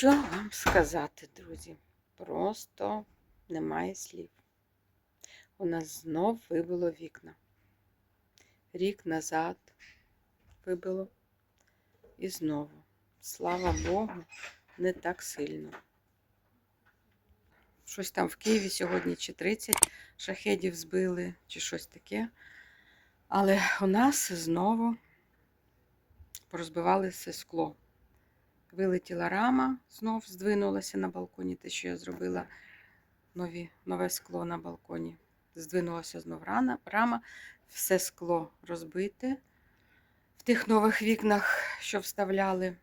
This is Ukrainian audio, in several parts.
Що вам сказати, друзі? Просто немає слів. У нас знов вибило вікна. Рік назад вибило. І знову. Слава Богу, не так сильно. Щось там в Києві сьогодні чи 30 шахедів збили, чи щось таке. Але у нас знову порозбивалося скло. Вилетіла рама, знов здвинулася на балконі. Те, що я зробила нові, нове скло на балконі. Здвинулася знов рана, рама, все скло розбите. В тих нових вікнах, що вставляли.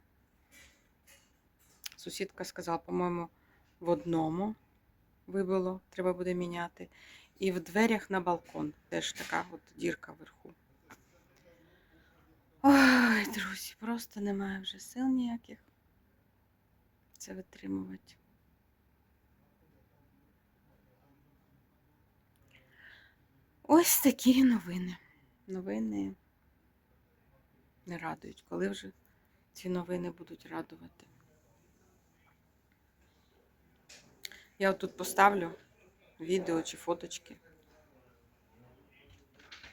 Сусідка сказала, по-моєму, в одному вибило, треба буде міняти. І в дверях на балкон теж така от дірка вверху. Ой, друзі, просто немає вже сил ніяких це витримувати. Ось такі новини. Новини не радують. Коли вже ці новини будуть радувати? Я отут поставлю відео чи фоточки.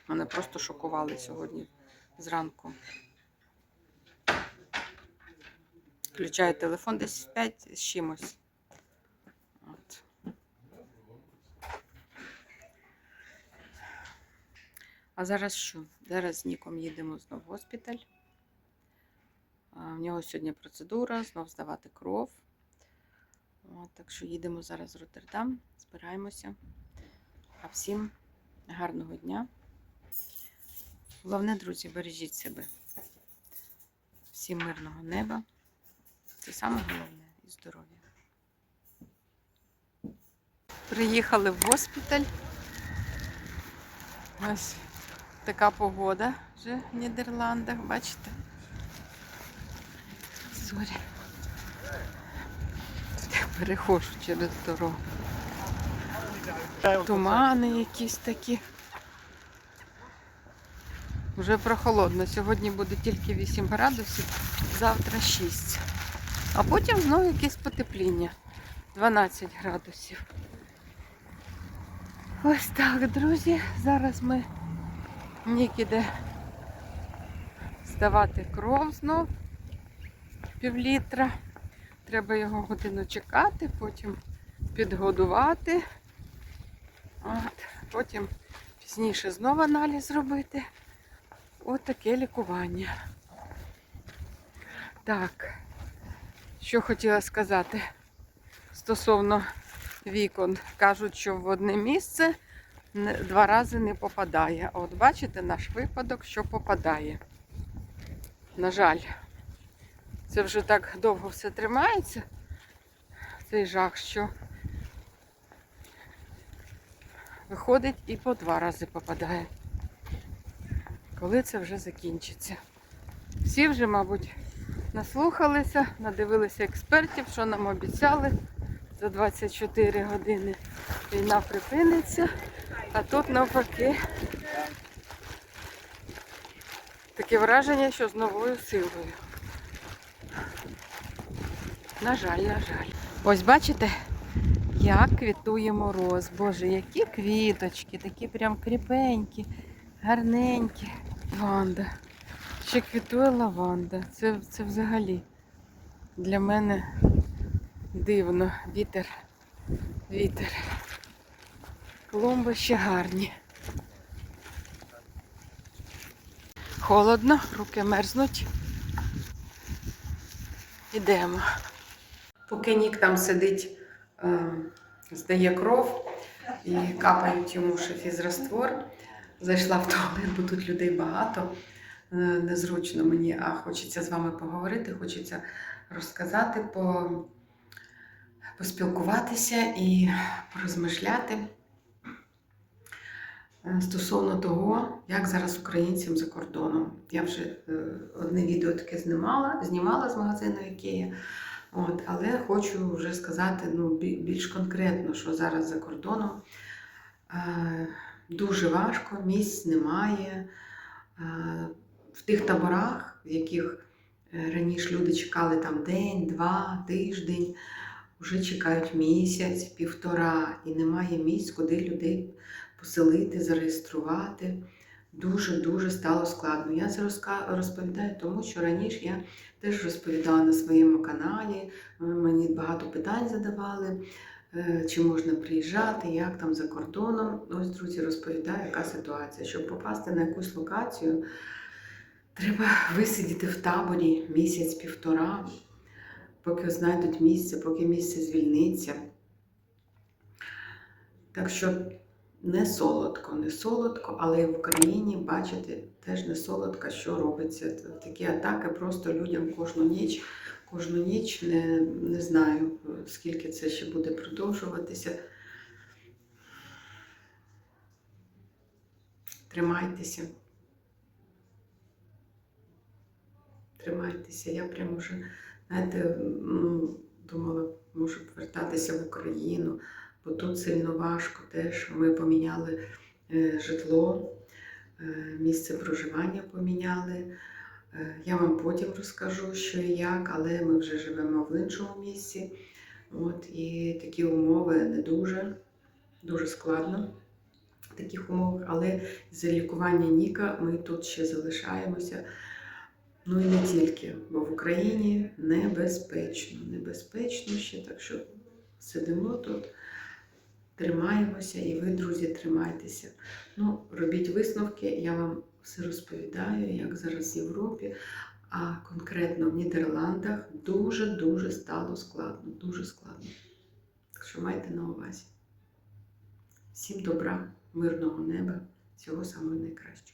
Мене просто шокували сьогодні зранку. Включаю телефон десь в 5 з чимось. От. А зараз що? Зараз з Ніком їдемо знов в госпіталь. В нього сьогодні процедура, знов здавати кров. От, так що їдемо зараз в Роттердам, збираємося. А всім гарного дня. Головне, друзі, бережіть себе. Всім мирного неба. Це саме головне і здоров'я. Приїхали в госпіталь. Ось така погода вже в Нідерландах, бачите? Зорі. Я перехожу через дорогу. Тумани якісь такі. Вже прохолодно. Сьогодні буде тільки 8 градусів, завтра 6. А потім знову якесь потепління. 12 градусів. Ось так, друзі. Зараз ми нікіде здавати кров знов пів літра. Треба його годину чекати, потім підгодувати. От, Потім пізніше знову аналіз робити. От таке лікування. Так, що хотіла сказати стосовно вікон. Кажуть, що в одне місце два рази не попадає. А от бачите наш випадок, що попадає. На жаль, це вже так довго все тримається, цей жах, що виходить і по два рази попадає. Коли це вже закінчиться? Всі вже, мабуть, наслухалися, надивилися експертів, що нам обіцяли. За 24 години війна припиниться, а тут навпаки таке враження, що з новою силою. На жаль, на жаль. Ось бачите, як квітує мороз. Боже, які квіточки, такі прям кріпенькі, гарненькі. Лаванда. Ще квітує лаванда. Це, це взагалі для мене дивно. Вітер. Вітер. Клумби ще гарні. Холодно, руки мерзнуть. Ідемо. Поки Нік там сидить, е, здає кров і капають йому ще фізраствор. Зайшла в туалет, бо тут людей багато. Е, Незручно мені, а хочеться з вами поговорити, хочеться розказати, по, поспілкуватися і порозмишляти е, стосовно того, як зараз українцям за кордоном. Я вже е, одне відео таке знімала, знімала з магазину Ікея. От, але хочу вже сказати ну, більш конкретно, що зараз за кордоном е, дуже важко, місць немає. Е, в тих таборах, в яких Е, Раніше люди чекали там день, два, тиждень, вже чекають місяць, півтора, і немає місць, куди людей поселити, зареєструвати. Дуже-дуже стало складно. Я це розповідаю, тому що раніше я теж розповідала на своєму каналі. е, Мені багато питань задавали, е, чи можна приїжджати, як там за кордоном. Ось, друзі, розповідаю, яка ситуація. Щоб попасти на якусь локацію, треба висидіти в таборі місяць-півтора, поки знайдуть місце, поки місце звільниться. Так що не солодко, не солодко, але в Україні, бачите, теж не солодко, що робиться. Такі атаки просто людям кожну ніч, кожну ніч не, не знаю, скільки це ще буде продовжуватися. Тримайтеся. Тримайтеся. Я прямо вже, знаєте, думала, можу повертатися в Україну, бо тут сильно важко теж. Ми поміняли е, житло, е, місце проживання поміняли. Е, Я вам потім розкажу, що і як, але ми вже живемо в іншому місці. От, і такі умови не дуже, дуже складно в таких умовах, але за лікування Ніка ми тут ще залишаємося. Ну і не тільки, бо в Україні небезпечно, небезпечно ще, так що сидимо тут, тримаємося, і ви, друзі, тримайтеся. Ну, робіть висновки, я вам все розповідаю, як зараз в Європі, а конкретно в Нідерландах дуже-дуже стало складно, дуже складно. Так що майте на увазі. Всім добра, мирного неба, всього самого найкращого.